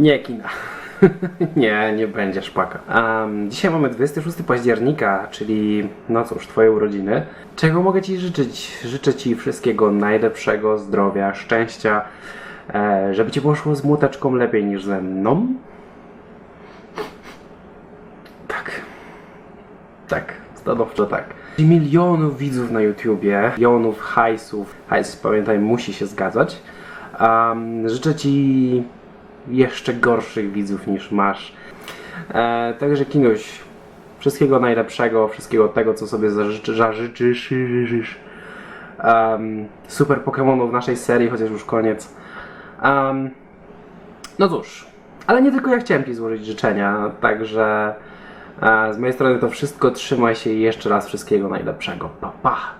Nie kina. nie, nie będzie szpaka. Em, dzisiaj mamy 26 października, czyli no cóż, twoje urodziny. Czego mogę ci życzyć? Życzę ci wszystkiego najlepszego, zdrowia, szczęścia, e, żeby ci poszło z młoteczką lepiej niż ze mną. Tak. Tak, stanowczo tak. Milionów widzów na YouTubie, milionów hajsów. Hajs, pamiętaj, musi się zgadzać. Um, życzę Ci jeszcze gorszych widzów niż masz. E, także Kinuś, wszystkiego najlepszego, wszystkiego tego, co sobie zażyczy, zażyczysz. życzysz. Um, super Pokémonów w naszej serii, chociaż już koniec. Um, no cóż, ale nie tylko ja chciałem Ci złożyć życzenia, także e, z mojej strony to wszystko. Trzymaj się i jeszcze raz wszystkiego najlepszego. Pa, pa.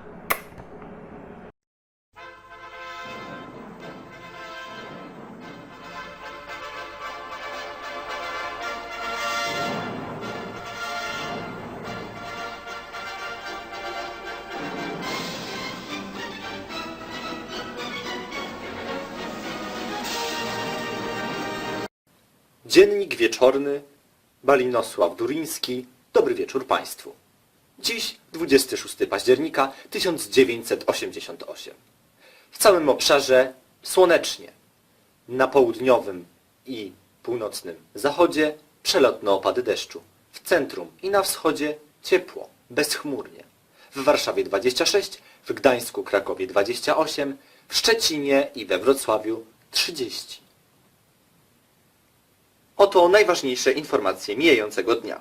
Dziennik wieczorny, Balinosław Duriński, dobry wieczór Państwu. Dziś 26 października 1988. W całym obszarze słonecznie. Na południowym i północnym zachodzie przelotne opady deszczu. W centrum i na wschodzie ciepło, bezchmurnie. W Warszawie 26, w Gdańsku, Krakowie 28, w Szczecinie i we Wrocławiu 30. Oto najważniejsze informacje mijającego dnia.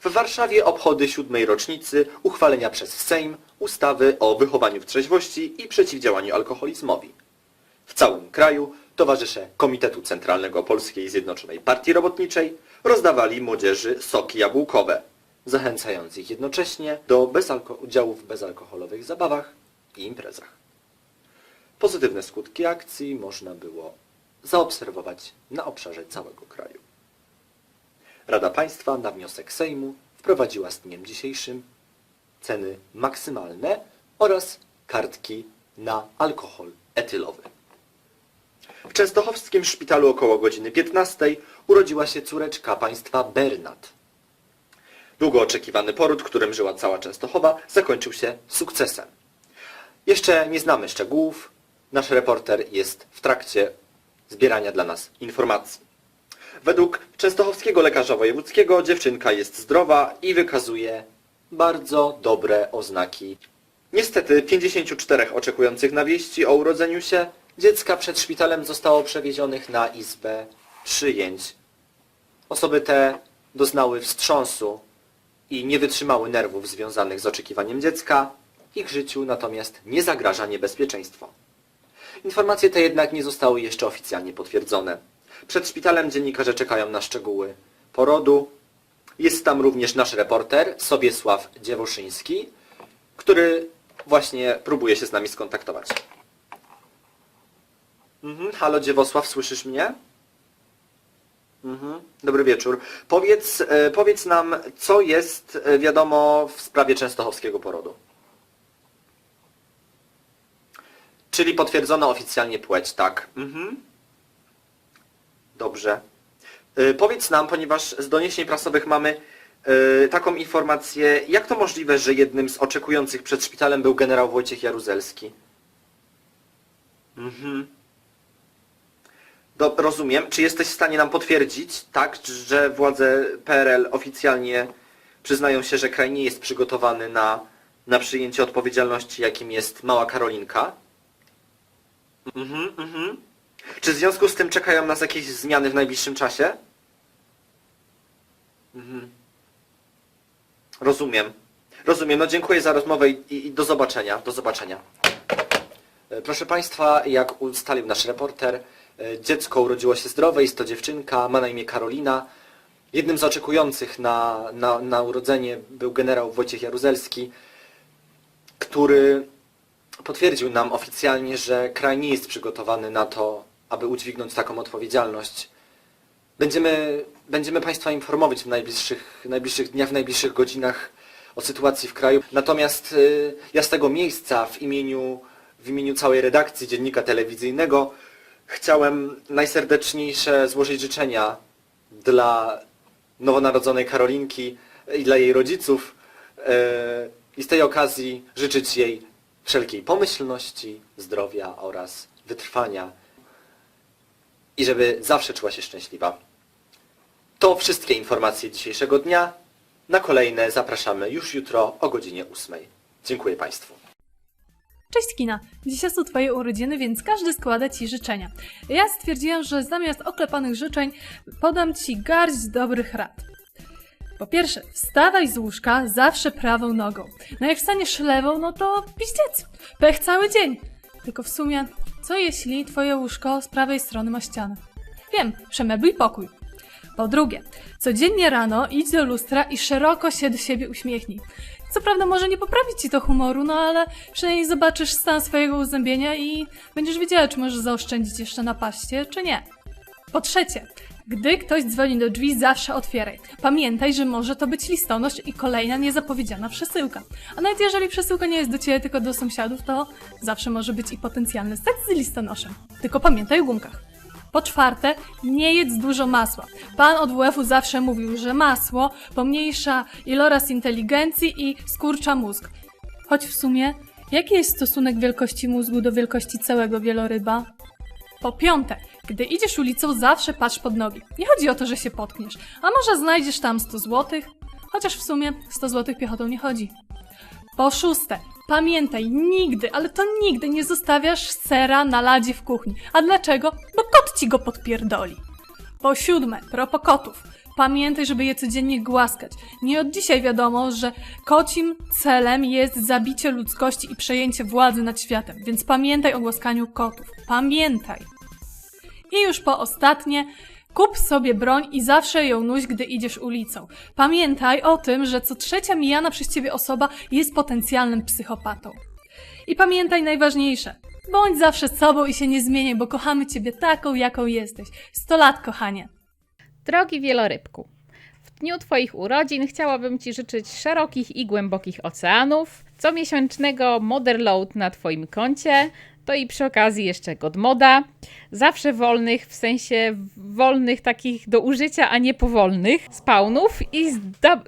W Warszawie obchody siódmej rocznicy uchwalenia przez Sejm ustawy o wychowaniu w trzeźwości i przeciwdziałaniu alkoholizmowi. W całym kraju towarzysze Komitetu Centralnego Polskiej Zjednoczonej Partii Robotniczej rozdawali młodzieży soki jabłkowe, zachęcając ich jednocześnie do bezalko- udziału w bezalkoholowych zabawach i imprezach. Pozytywne skutki akcji można było zaobserwować na obszarze całego kraju. Rada Państwa na wniosek Sejmu wprowadziła z dniem dzisiejszym ceny maksymalne oraz kartki na alkohol etylowy. W Częstochowskim szpitalu około godziny 15 urodziła się córeczka państwa Bernat. Długo oczekiwany poród, którym żyła cała Częstochowa, zakończył się sukcesem. Jeszcze nie znamy szczegółów. Nasz reporter jest w trakcie zbierania dla nas informacji. Według częstochowskiego lekarza wojewódzkiego dziewczynka jest zdrowa i wykazuje bardzo dobre oznaki. Niestety 54 oczekujących na wieści o urodzeniu się dziecka przed szpitalem zostało przewiezionych na izbę przyjęć. Osoby te doznały wstrząsu i nie wytrzymały nerwów związanych z oczekiwaniem dziecka. Ich życiu natomiast nie zagraża niebezpieczeństwo. Informacje te jednak nie zostały jeszcze oficjalnie potwierdzone. Przed szpitalem dziennikarze czekają na szczegóły porodu. Jest tam również nasz reporter Sobiesław Dziewoszyński, który właśnie próbuje się z nami skontaktować. Mhm. Halo Dziewosław, słyszysz mnie? Mhm. Dobry wieczór. Powiedz, e, powiedz nam, co jest e, wiadomo w sprawie częstochowskiego porodu. Czyli potwierdzono oficjalnie płeć, tak. Mhm. Dobrze. Y, powiedz nam, ponieważ z doniesień prasowych mamy y, taką informację, jak to możliwe, że jednym z oczekujących przed szpitalem był generał Wojciech Jaruzelski? Mhm. Do, rozumiem. Czy jesteś w stanie nam potwierdzić, tak, że władze PRL oficjalnie przyznają się, że kraj nie jest przygotowany na, na przyjęcie odpowiedzialności, jakim jest mała Karolinka? Mhm, mhm. Czy w związku z tym czekają nas jakieś zmiany w najbliższym czasie? Mhm. Rozumiem. Rozumiem. No dziękuję za rozmowę i, i, do zobaczenia. Do zobaczenia. E, Proszę Państwa, jak ustalił nasz reporter, e, dziecko urodziło się zdrowe, jest to dziewczynka, ma na imię Karolina. Jednym z oczekujących na, na, na urodzenie był generał Wojciech Jaruzelski, który potwierdził nam oficjalnie, że kraj nie jest przygotowany na to, aby udźwignąć taką odpowiedzialność. Będziemy, będziemy Państwa informować w najbliższych, najbliższych dniach, w najbliższych godzinach o sytuacji w kraju. Natomiast y, ja z tego miejsca w imieniu, w imieniu całej redakcji Dziennika Telewizyjnego chciałem najserdeczniejsze złożyć życzenia dla nowonarodzonej Karolinki i dla jej rodziców e, i z tej okazji życzyć jej wszelkiej pomyślności, zdrowia oraz wytrwania i żeby zawsze czuła się szczęśliwa. To wszystkie informacje dzisiejszego dnia. Na kolejne zapraszamy już jutro o godzinie 8. Dziękuję Państwu. Cześć Kina! Dzisiaj są Twoje urodziny, więc każdy składa Ci życzenia. Ja stwierdziłam, że zamiast oklepanych życzeń podam Ci garść dobrych rad. Po pierwsze, wstawaj z łóżka zawsze prawą nogą. No jak wstaniesz lewą, no to piździec. Pech cały dzień. Tylko w sumie, co jeśli Twoje łóżko z prawej strony ma ścianę? Wiem, przemebluj pokój. Po drugie, codziennie rano idź do lustra i szeroko się do siebie uśmiechnij. Co prawda może nie poprawi ci to humoru, no ale przynajmniej zobaczysz stan swojego uzębienia i będziesz wiedziała, czy możesz zaoszczędzić jeszcze na paście, czy nie. Po trzecie, gdy ktoś dzwoni do drzwi, zawsze otwieraj. Pamiętaj, że może to być listonosz i kolejna niezapowiedziana przesyłka. A nawet jeżeli przesyłka nie jest do ciebie, tylko do sąsiadów, to zawsze może być i potencjalny seks z listonoszem. Tylko pamiętaj o gumkach. Po czwarte, nie jedz dużo masła. Pan od WF-u zawsze mówił, że masło pomniejsza iloraz inteligencji i skurcza mózg. Choć w sumie, jaki jest stosunek wielkości mózgu do wielkości całego wieloryba? Po piąte, gdy idziesz ulicą, zawsze patrz pod nogi. Nie chodzi o to, że się potkniesz, a może znajdziesz tam 100 złotych? Chociaż w sumie 100 złotych piechotą nie chodzi. Po szóste, pamiętaj, nigdy, ale to nigdy nie zostawiasz sera na ladzie w kuchni. A dlaczego? Bo kot ci go podpierdoli. Po siódme, propos kotów. Pamiętaj, żeby je codziennie głaskać. Nie od dzisiaj wiadomo, że kocim celem jest zabicie ludzkości i przejęcie władzy nad światem, więc pamiętaj o głaskaniu kotów. Pamiętaj. I już po ostatnie, kup sobie broń i zawsze ją nóś, gdy idziesz ulicą. Pamiętaj o tym, że co trzecia mijana przez ciebie osoba jest potencjalnym psychopatą. I pamiętaj najważniejsze. Bądź zawsze sobą i się nie zmieniaj, bo kochamy ciebie taką, jaką jesteś. Sto lat, kochanie. Drogi wielorybku, w dniu Twoich urodzin chciałabym Ci życzyć szerokich i głębokich oceanów, comiesięcznego Motherload na Twoim koncie, to i przy okazji jeszcze Godmoda, zawsze wolnych, w sensie wolnych takich do użycia, a nie powolnych, spawnów i zda...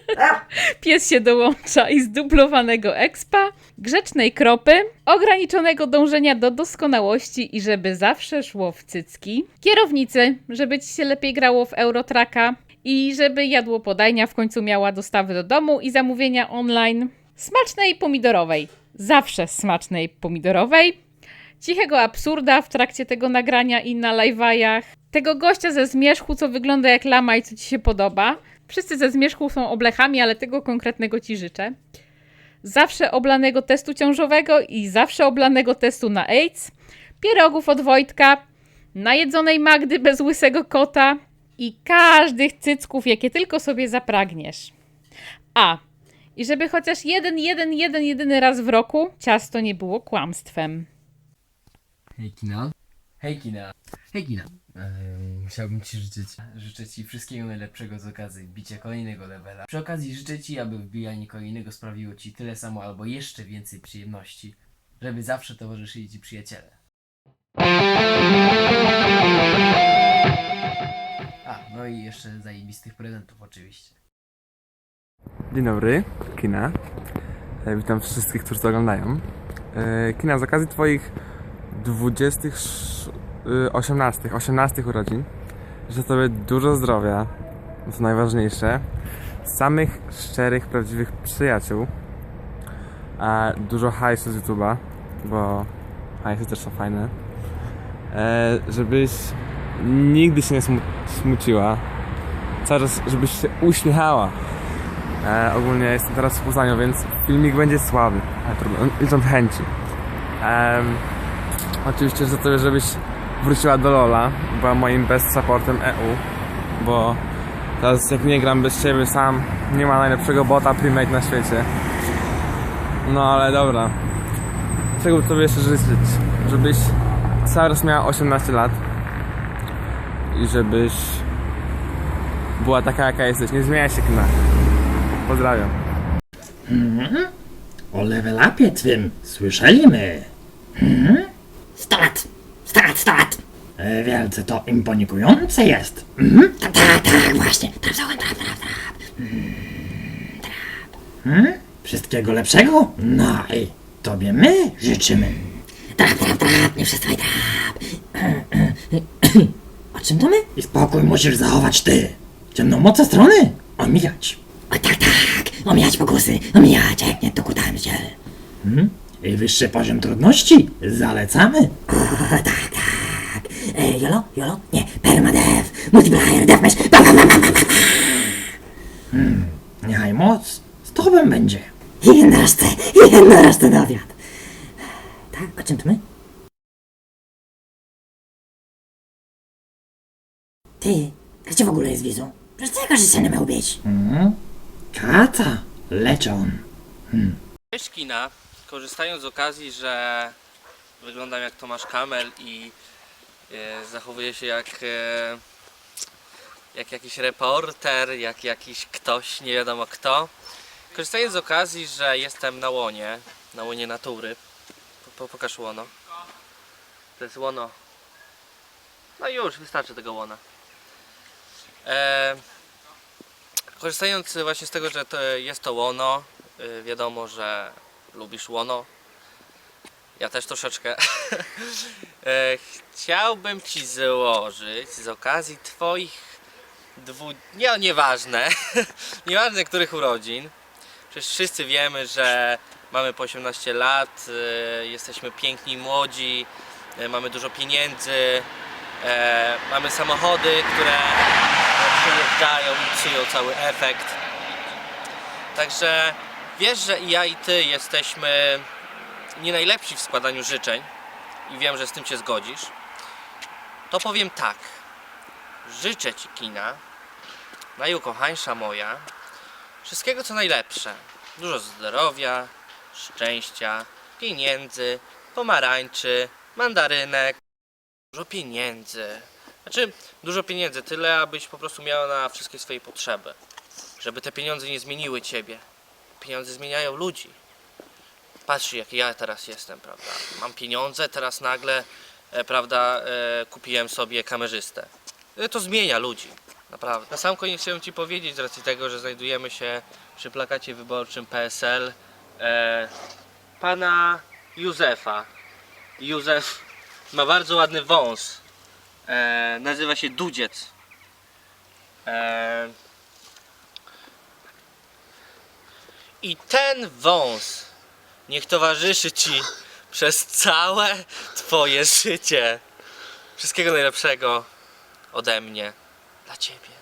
Pies się dołącza i zdublowanego expa, grzecznej kropy, ograniczonego dążenia do doskonałości i żeby zawsze szło w cycki, kierownicy, żeby ci się lepiej grało w Eurotraka i żeby jadło podajnia w końcu miała dostawy do domu i zamówienia online, smacznej pomidorowej, zawsze smacznej pomidorowej, cichego absurda w trakcie tego nagrania i na live'ajach, tego gościa ze zmierzchu, co wygląda jak lama i co ci się podoba. Wszyscy ze zmierzchu są oblechami, ale tego konkretnego ci życzę. Zawsze oblanego testu ciążowego i zawsze oblanego testu na AIDS. Pierogów od Wojtka, najedzonej Magdy bez łysego kota i każdych cycków, jakie tylko sobie zapragniesz. A, i żeby chociaż jeden, jeden, jeden, jedyny raz w roku ciasto nie było kłamstwem. Hej Kina. Hej Kina. Hej Kina. Ehm, chciałbym Ci życzyć, życzę Ci wszystkiego najlepszego z okazji bicia kolejnego levela. Przy okazji życzę Ci, aby wbijanie kolejnego sprawiło Ci tyle samo albo jeszcze więcej przyjemności, żeby zawsze towarzyszyli Ci przyjaciele. A, no i jeszcze zajebistych prezentów oczywiście. Dzień dobry, Kina. E, Witam wszystkich, którzy to oglądają. E, Kina, z okazji Twoich 20, sz- y, 18, 18 urodzin życzę Tobie dużo zdrowia, to najważniejsze, samych szczerych, prawdziwych przyjaciół, a dużo hajsu z YouTube'a, bo hajsy też są fajne, e, żebyś nigdy się nie smu- smuciła, cały czas żebyś się uśmiechała. E, ogólnie jestem teraz w Poznaniu, więc filmik będzie słaby. Ale trudno, chęci. Em, oczywiście za to, żebyś wróciła do Lola, była moim best supportem EU, bo teraz jak nie gram bez ciebie sam, nie ma najlepszego bota premake na świecie. No ale dobra. Czego by tobie jeszcze życzyć? Żebyś cały raz miała 18 lat i żebyś była taka jaka jesteś. Nie zmieniaj się kina. Pozdrawiam. O level upie twym słyszeliśmy. Mhm. Lat, sto lat. E, wielce to imponujące jest. Mhm. Tak, tak, tak, właśnie. Trap, trap, trap, trap, trap. Hmm? Wszystkiego lepszego? No i tobie my życzymy. Trap, trap, trap, nie przestawaj trap. O czym to my? I spokój musisz zachować ty. Ciemną moce strony omijać. O tak, tak, omijać pokusy, omijać, jak nie to kutałem się. Hmm? I wyższy poziom trudności zalecamy. O, tak, tak. E, jolo? Jolo? Nie, permadev, multiplier, deathmatch. Ba, ba, ba, ba, ba, ba. Hmm, niechaj moc z tobą będzie. Jednorożce, jednorożce na obiad. Tak, o czym to my? Ty, gdzie w ogóle jest wizu? Przecież tego życia nie miał być. Mhm. Kaca, lecion. Cześć kina. Korzystając z okazji, że wyglądam jak Tomasz Kamel i e, zachowuję się jak, e, jak jakiś reporter, jak jakiś ktoś, nie wiadomo kto. Korzystając z okazji, że jestem na łonie, na łonie natury. Po, po, pokaż łono. To jest łono. No już, wystarczy tego łona. E, korzystając właśnie z tego, że to jest to łono, y, wiadomo, że lubisz łono. Ja też troszeczkę. E, Chciałbym ci złożyć z okazji twoich dwu... Nie, nieważne. nieważne których urodzin. Przecież wszyscy wiemy, że mamy po 18 lat, y, jesteśmy piękni młodzi, y, mamy dużo pieniędzy, mamy samochody, które przyjeżdżają i psują cały efekt. Także wiesz, że i ja i ty jesteśmy nie najlepsi w składaniu życzeń i wiem, że z tym się zgodzisz. To powiem tak. Życzę ci kina, najukochańsza moja, wszystkiego co najlepsze. Dużo zdrowia, szczęścia, pieniędzy, pomarańczy, mandarynek, dużo pieniędzy. Znaczy, dużo pieniędzy, tyle abyś po prostu miała na wszystkie swoje potrzeby żeby te pieniądze nie zmieniły ciebie. Pieniądze zmieniają ludzi. Patrz, jaki ja teraz jestem, prawda? Mam pieniądze, teraz nagle, e, prawda, e, kupiłem sobie kamerzystę. E, to zmienia ludzi, naprawdę. Na sam koniec chciałem Ci powiedzieć, z racji tego, że znajdujemy się przy plakacie wyborczym PSL, e, pana Józefa. Józef ma bardzo ładny wąs. E, nazywa się Dudziec. E, I ten wąs niech towarzyszy ci przez całe twoje życie. Wszystkiego najlepszego ode mnie dla ciebie.